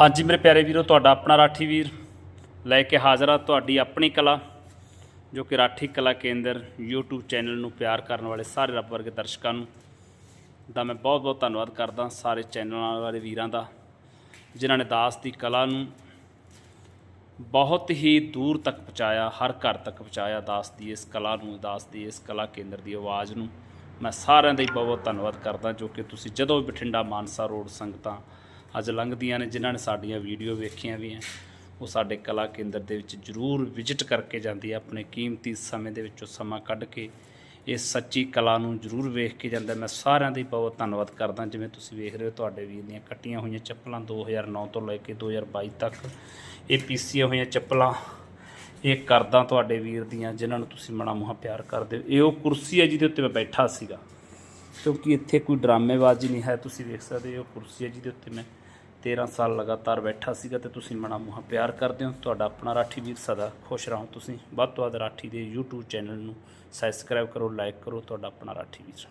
ਹਾਂਜੀ ਮੇਰੇ ਪਿਆਰੇ ਵੀਰੋ, ਤੁਹਾਡਾ ਆਪਣਾ ਰਾਠੀ ਵੀਰ ਲੈ ਕੇ ਹਾਜ਼ਰ ਆ ਤੁਹਾਡੀ ਆਪਣੀ ਕਲਾ, ਜੋ ਕਿ ਰਾਠੀ ਕਲਾ ਕੇਂਦਰ YouTube ਚੈਨਲ ਨੂੰ ਪਿਆਰ ਕਰਨ ਵਾਲੇ ਸਾਰੇ ਰੱਬ ਵਰਗੇ ਦਰਸ਼ਕਾਂ ਨੂੰ ਦਾ ਮੈਂ ਬਹੁਤ ਬਹੁਤ ਧੰਨਵਾਦ ਕਰਦਾ ਸਾਰੇ ਚੈਨਲਾਂ ਵਾਲੇ ਵੀਰਾਂ ਦਾ, ਜਿਨ੍ਹਾਂ ਨੇ ਦਾਸ ਦੀ ਕਲਾ ਨੂੰ ਬਹੁਤ ਹੀ ਦੂਰ ਤੱਕ ਪਹੁੰਚਾਇਆ, ਹਰ ਘਰ ਤੱਕ ਪਹੁੰਚਾਇਆ ਦਾਸ ਦੀ ਇਸ ਕਲਾ ਨੂੰ, ਦਾਸ ਦੀ ਇਸ ਕਲਾ ਕੇਂਦਰ ਦੀ ਆਵਾਜ਼ ਨੂੰ। ਮੈਂ ਸਾਰਿਆਂ ਦਾ ਹੀ ਬਹੁਤ ਬਹੁਤ ਧੰਨਵਾਦ ਕਰਦਾ, ਜੋ ਕਿ ਤੁਸੀਂ ਜਦੋਂ ਵੀ ਬਠਿੰਡਾ ਮਾਨਸਾ ਰੋਡ ਸੰਗਤਾਂ ਅੱਜ ਲੰਘਦੀਆਂ ਨੇ, ਜਿਨ੍ਹਾਂ ਨੇ ਸਾਡੀਆਂ ਵੀਡੀਓ ਵੇਖੀਆਂ ਵੀ ਹੈ ਉਹ ਸਾਡੇ ਕਲਾ ਕੇਂਦਰ ਦੇ ਵਿੱਚ ਜ਼ਰੂਰ ਵਿਜ਼ਿਟ ਕਰਕੇ ਜਾਂਦੀ ਹੈ ਆਪਣੇ ਕੀਮਤੀ ਸਮੇਂ ਦੇ ਵਿੱਚੋਂ ਸਮਾਂ ਕੱਢ ਕੇ ਇਹ ਸੱਚੀ ਕਲਾ ਨੂੰ ਜ਼ਰੂਰ ਵੇਖ ਕੇ ਜਾਂਦਾ। ਮੈਂ ਸਾਰਿਆਂ ਦਾ ਬਹੁਤ ਧੰਨਵਾਦ ਕਰਦਾ, ਜਿਵੇਂ ਤੁਸੀਂ ਵੇਖ ਰਹੇ ਹੋ, ਤੁਹਾਡੇ ਵੀਰ ਦੀਆਂ ਕੱਟੀਆਂ ਹੋਈਆਂ ਚੱਪਲਾਂ 2009 ਤੋਂ ਲੈ ਕੇ 2022 ਤੱਕ। ਇਹ ਪੀਸੀਆਂ ਹੋਈਆਂ ਚੱਪਲਾਂ, ਇਹ ਕਰਦਾ ਤੁਹਾਡੇ ਵੀਰ ਦੀਆਂ, ਜਿਨ੍ਹਾਂ ਨੂੰ ਤੁਸੀਂ ਮਣਾ ਮੁਹਾ ਪਿਆਰ ਕਰਦੇ ਹੋ। ਇਹ ਉਹ ਕੁਰਸੀ ਹੈ ਜਿਹਦੇ ਉੱਤੇ ਮੈਂ ਬੈਠਾ ਸੀਗਾ। ਕਿਉਂਕਿ ਇੱਥੇ ਕੋਈ ਡਰਾਮੇਬਾਜ਼ੀ ਨਹੀਂ ਹੈ। ਤੁਸੀਂ ਵੇਖ ਸਕਦੇ ਹੋ, ਕੁਰਸੀ ਹੈ ਜਿਹਦੇ ਉੱਤੇ ਮੈਂ 13 ਸਾਲ ਲਗਾਤਾਰ ਬੈਠਾ ਸੀਗਾ ਤੇ ਤੁਸੀਂ ਮਣਾ ਮੁਹਾ ਪਿਆਰ ਕਰਦੇ ਹੋ। ਤੁਹਾਡਾ ਆਪਣਾ ਰਾਠੀ ਵੀਰ ਸਦਾ ਖੁਸ਼ ਰਹੋ ਤੁਸੀਂ। ਵੱਧ ਤੋਂ ਵੱਧ ਰਾਠੀ ਦੇ YouTube ਚੈਨਲ ਨੂੰ ਸਬਸਕ੍ਰਾਈਬ ਕਰੋ ਲਾਈਕ ਕਰੋ। ਤੁਹਾਡਾ ਆਪਣਾ ਰਾਠੀ ਵੀਰ।